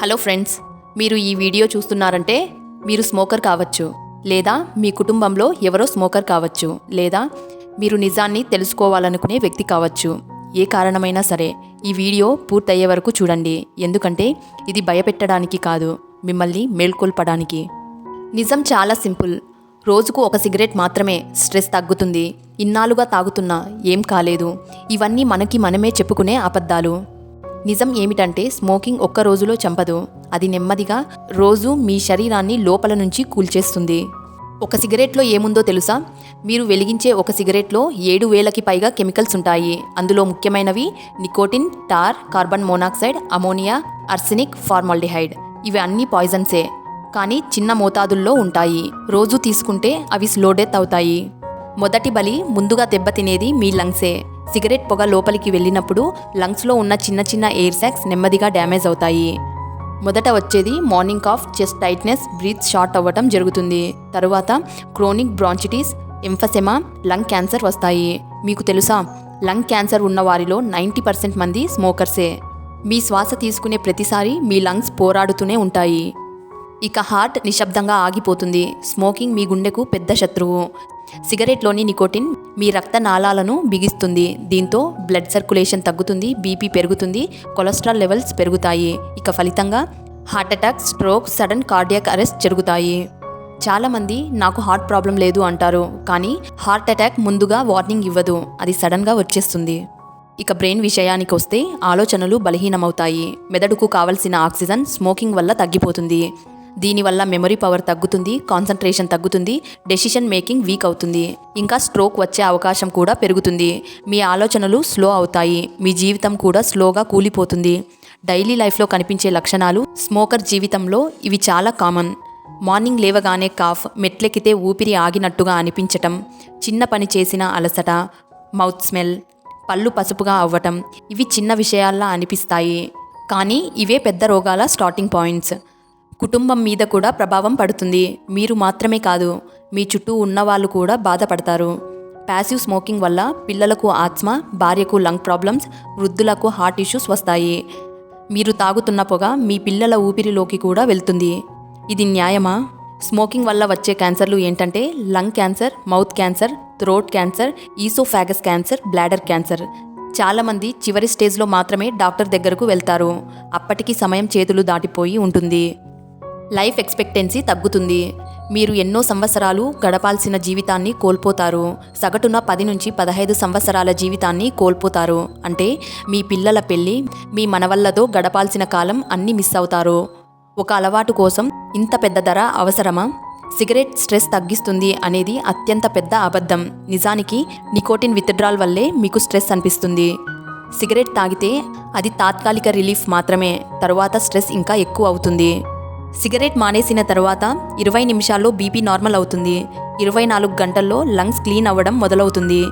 Hello friends మీరు ఈ video చూస్తున్నారంటే మీరు స్మోకర్ కావచ్చు లేదా మీ కుటుంబంలో ఎవరో స్మోకర్ కావచ్చు లేదా మీరు నిజాన్ని తెలుసుకోవాలనుకునే వ్యక్తి కావచ్చు. ఏ కారణమైనా సరే ఈ వీడియో పూర్తయ్యే వరకు చూడండి. ఎందుకంటే ఇది భయపెట్టడానికి కాదు మిమ్మల్ని మేల్కొల్పడానికి. నిజం చాలా సింపుల్. రోజుకు ఒక సిగరెట్ మాత్రమే స్ట్రెస్ తగ్గుతుంది. ఇన్నాళ్ళుగా తాగుతున్నా ఏం కాలేదు. ఇవన్నీ మనకి మనమే చెప్పుకునే అబద్ధాలు. నిజం ఏమిటంటే స్మోకింగ్ ఒక్క రోజులో చంపదు. అది నెమ్మదిగా రోజు మీ శరీరాన్ని లోపల నుంచి కూల్చేస్తుంది. ఒక సిగరెట్లో ఏముందో తెలుసా? మీరు వెలిగించే ఒక సిగరెట్లో ఏడు వేలకి పైగా కెమికల్స్ ఉంటాయి. అందులో ముఖ్యమైనవి nicotine tar carbon monoxide ammonia arsenic formaldehyde. ఇవి అన్ని పాయిజన్సే. కానీ చిన్న మోతాదుల్లో ఉంటాయి. రోజు తీసుకుంటే అవి స్లో డెత్ అవుతాయి. మొదటి బలి ముందుగా దెబ్బతినేది మీ లంగ్సే. సిగరెట్ పొగ లోపలికి వెళ్ళినప్పుడు లంగ్స్లో ఉన్న చిన్న చిన్న ఎయిర్ సాక్స్ నెమ్మదిగా డ్యామేజ్ అవుతాయి. మొదట వచ్చేది morning cough chest tightness breath short అవ్వటం జరుగుతుంది. తరువాత chronic bronchitis emphysema lung cancer వస్తాయి. మీకు తెలుసా? లంగ్ క్యాన్సర్ ఉన్న వారిలో నైంటీ పర్సెంట్ మంది స్మోకర్సే. మీ శ్వాస తీసుకునే ప్రతిసారి మీ లంగ్స్ పోరాడుతూనే ఉంటాయి. ఇక హార్ట్ నిశ్శబ్దంగా ఆగిపోతుంది. స్మోకింగ్ మీ గుండెకు పెద్ద శత్రువు. సిగరెట్లోని నికోటిన్ మీ రక్త నాళాలను బిగిస్తుంది. దీంతో బ్లడ్ సర్క్యులేషన్ తగ్గుతుంది బీపీ పెరుగుతుంది కొలెస్ట్రాల్ లెవెల్స్ పెరుగుతాయి. ఇక ఫలితంగా heart attack stroke sudden cardiac arrest జరుగుతాయి. చాలామంది నాకు హార్ట్ ప్రాబ్లం లేదు అంటారు కానీ హార్ట్ అటాక్ ముందుగా వార్నింగ్ ఇవ్వదు అది సడన్గా వచ్చేస్తుంది. ఇక బ్రెయిన్ విషయానికి వస్తే ఆలోచనలు బలహీనమవుతాయి. మెదడుకు కావలసిన ఆక్సిజన్ స్మోకింగ్ వల్ల తగ్గిపోతుంది. దీనివల్ల మెమరీ పవర్ తగ్గుతుంది కాన్సన్ట్రేషన్ తగ్గుతుంది డెసిషన్ మేకింగ్ వీక్ అవుతుంది. ఇంకా స్ట్రోక్ వచ్చే అవకాశం కూడా పెరుగుతుంది. మీ ఆలోచనలు స్లో అవుతాయి. మీ జీవితం కూడా స్లోగా కూలిపోతుంది. డైలీ లైఫ్లో కనిపించే లక్షణాలు స్మోకర్ జీవితంలో ఇవి చాలా కామన్ మార్నింగ్ లేవగానే కాఫ్ మెట్లెక్కితే ఊపిరి ఆగినట్టుగా అనిపించటం చిన్న పని చేసిన అలసట మౌత్ స్మెల్ పళ్ళు పసుపుగా అవ్వటం ఇవి చిన్న విషయాల్లా అనిపిస్తాయి. కానీ ఇవే పెద్ద రోగాల స్టార్టింగ్ పాయింట్స్ కుటుంబం మీద కూడా ప్రభావం పడుతుంది. మీరు మాత్రమే కాదు మీ చుట్టూ ఉన్నవాళ్ళు కూడా బాధపడతారు. ప్యాసివ్ స్మోకింగ్ వల్ల పిల్లలకు ఆత్మ భార్యకు లంగ్ ప్రాబ్లమ్స్ వృద్ధులకు హార్ట్ ఇష్యూస్ వస్తాయి. మీరు తాగుతున్న పొగ మీ పిల్లల ఊపిరిలోకి కూడా వెళ్తుంది. ఇది న్యాయమా? స్మోకింగ్ వల్ల వచ్చే క్యాన్సర్లు ఏంటంటే lung cancer mouth cancer throat cancer oesophagus cancer bladder cancer. చాలామంది చివరి స్టేజ్లో మాత్రమే డాక్టర్ దగ్గరకు వెళ్తారు. అప్పటికి సమయం చేతులు దాటిపోయి ఉంటుంది. లైఫ్ ఎక్స్పెక్టెన్సీ తగ్గుతుంది. మీరు ఎన్నో సంవత్సరాలు గడపాల్సిన జీవితాన్ని కోల్పోతారు. సగటున పది నుంచి పదహైదు సంవత్సరాల జీవితాన్ని కోల్పోతారు. అంటే మీ పిల్లల పెళ్ళి మీ మనవల్లతో గడపాల్సిన కాలం అన్ని మిస్ అవుతారు. ఒక అలవాటు కోసం ఇంత పెద్ద ధర అవసరమా? సిగరెట్ స్ట్రెస్ తగ్గిస్తుంది అనేది అత్యంత పెద్ద అబద్ధం. నిజానికి నికోటిన్ విత్డ్రాల్ వల్లే మీకు స్ట్రెస్ అనిపిస్తుంది. సిగరెట్ తాగితే అది తాత్కాలిక రిలీఫ్ మాత్రమే. తరువాత స్ట్రెస్ ఇంకా ఎక్కువ అవుతుంది. సిగరెట్ మానేసిన తర్వాత ఇరవై నిమిషాల్లో బీపీ నార్మల్ అవుతుంది. ఇరవై నాలుగు గంటల్లో లంగ్స్ క్లీన్ అవ్వడం మొదలవుతుంది.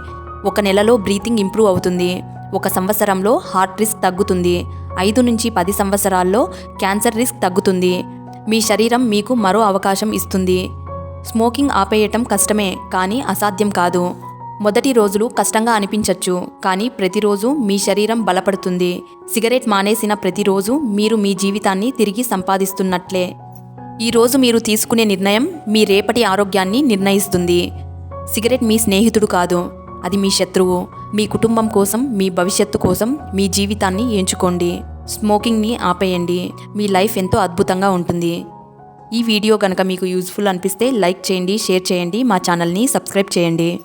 ఒక నెలలో బ్రీతింగ్ ఇంప్రూవ్ అవుతుంది. ఒక సంవత్సరంలో హార్ట్ రిస్క్ తగ్గుతుంది. ఐదు నుంచి పది సంవత్సరాల్లో క్యాన్సర్ రిస్క్ తగ్గుతుంది. మీ శరీరం మీకు మరో అవకాశం ఇస్తుంది. స్మోకింగ్ ఆపేయటం కష్టమే కానీ అసాధ్యం కాదు. మొదటి రోజులు కష్టంగా అనిపించవచ్చు కానీ ప్రతిరోజు మీ శరీరం బలపడుతుంది. సిగరెట్ మానేసిన ప్రతిరోజు మీరు మీ జీవితాన్ని తిరిగి సంపాదిస్తున్నట్లే. ఈరోజు మీరు తీసుకునే నిర్ణయం మీ రేపటి ఆరోగ్యాన్ని నిర్ణయిస్తుంది. సిగరెట్ మీ స్నేహితుడు కాదు అది మీ శత్రువు. మీ కుటుంబం కోసం మీ భవిష్యత్తు కోసం మీ జీవితాన్ని ఎంచుకోండి. స్మోకింగ్ని ఆపేయండి. మీ లైఫ్ ఎంతో అద్భుతంగా ఉంటుంది. ఈ వీడియో కనుక మీకు యూజ్ఫుల్ అనిపిస్తే లైక్ చేయండి షేర్ చేయండి మా ఛానల్ని సబ్స్క్రైబ్ చేయండి.